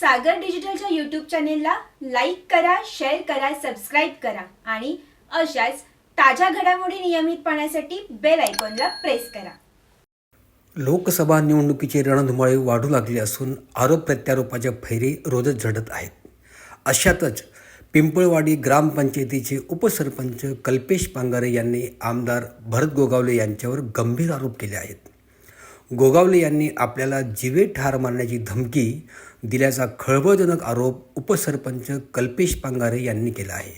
सागर डिजिटलच्या यूट्यूब चॅनेलला लाईक करा शेअर करा सबस्क्राईब करा आणि अशाच ताज्या घडामोडी नियमित पाहण्यासाठी बेल आयकॉनला प्रेस करा. लोकसभा निवडणुकीचे रणधुमाळे वाढू लागली असून आरोप प्रत्यारोपाच्या फैरी रोजच झडत आहेत. अशातच पिंपळवाडी ग्रामपंचायतीचे उपसरपंच कल्पेश पांगारे यांनी आमदार भरत गोगावले यांच्यावर गंभीर आरोप केले आहेत. गोगावले यांनी आपल्याला जीवे ठार मारण्याची धमकी दिल्याचा खळबळजनक आरोप उपसरपंच कल्पेश पांगारे यांनी केला आहे.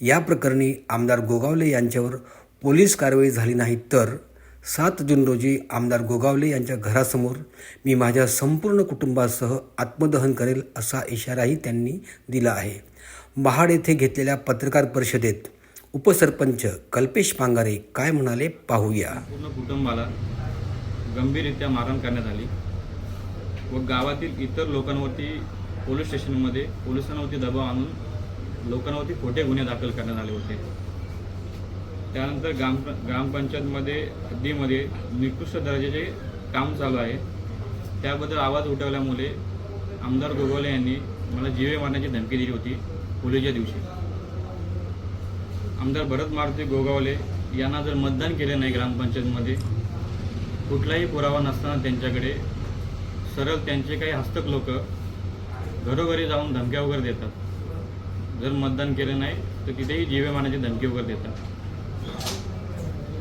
या प्रकरणी आमदार गोगावले यांच्यावर पोलीस कारवाई झाली नाही तर सात जून रोजी आमदार गोगावले यांच्या घरासमोर मी माझ्या संपूर्ण कुटुंबासह आत्मदहन करेल असा इशाराही त्यांनी दिला आहे. महाड येथे घेतलेल्या पत्रकार परिषदेत उपसरपंच कल्पेश पांगारे काय म्हणाले पाहूया. पूर्ण कुटुंबाला गंभीररित्या मारहाण करण्यात आली व गावातील इतर लोकांवरती पोलीस स्टेशनमध्ये पोलिसांवरती दबाव आणून लोकांवरती खोटे गुन्हे दाखल करण्यात आले होते. त्यानंतर ग्राम ग्रामपंचायतमध्ये हद्दीमध्ये निकृष्ट दर्जाचे काम चालू आहे. त्याबद्दल आवाज उठवल्यामुळे आमदार गोगोले यांनी मला जीवे मारण्याची धमकी दिली होती होलीच्या दिवशी. आमदार भरत मारुती गोगावले यांना जर मतदान केले नाही ग्रामपंचायतमध्ये कुठलाही पुरावा नसताना त्यांच्याकडे सरळ त्यांचे काही हस्तक लोक घरोघरी जाऊन धमक्या वगैरे देतात. जर मतदान केलं नाही तर तिथेही जीवे मारण्याची धमकी वगैरे देतात.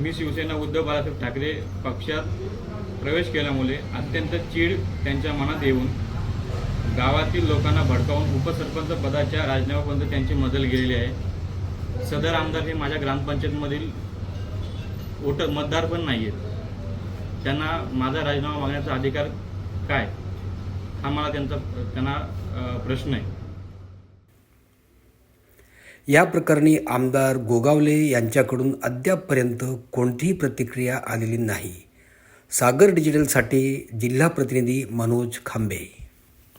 मी शिवसेना उद्धव बाळासाहेब ठाकरे पक्षात प्रवेश केल्यामुळे अत्यंत चीड त्यांच्या मनात येऊन गावातील लोकांना भडकावून उपसरपंच पदाच्या राजीनाम्यापर्यंत त्यांची मजल गेलेली आहे. सदर आमदार हे माझ्या ग्रामपंचायतमधील वोटर मतदार पण नाही आहेत त्यांना माझा राजीनामा मागण्याचा अधिकार काय? हा मला त्यांचा त्यांना प्रश्न आहे. या प्रकरणी आमदार गोगावले यांच्याकडून अद्यापपर्यंत कोणतीही प्रतिक्रिया आलेली नाही. सागर डिजिटलसाठी जिल्हा प्रतिनिधी मनोज खांबे.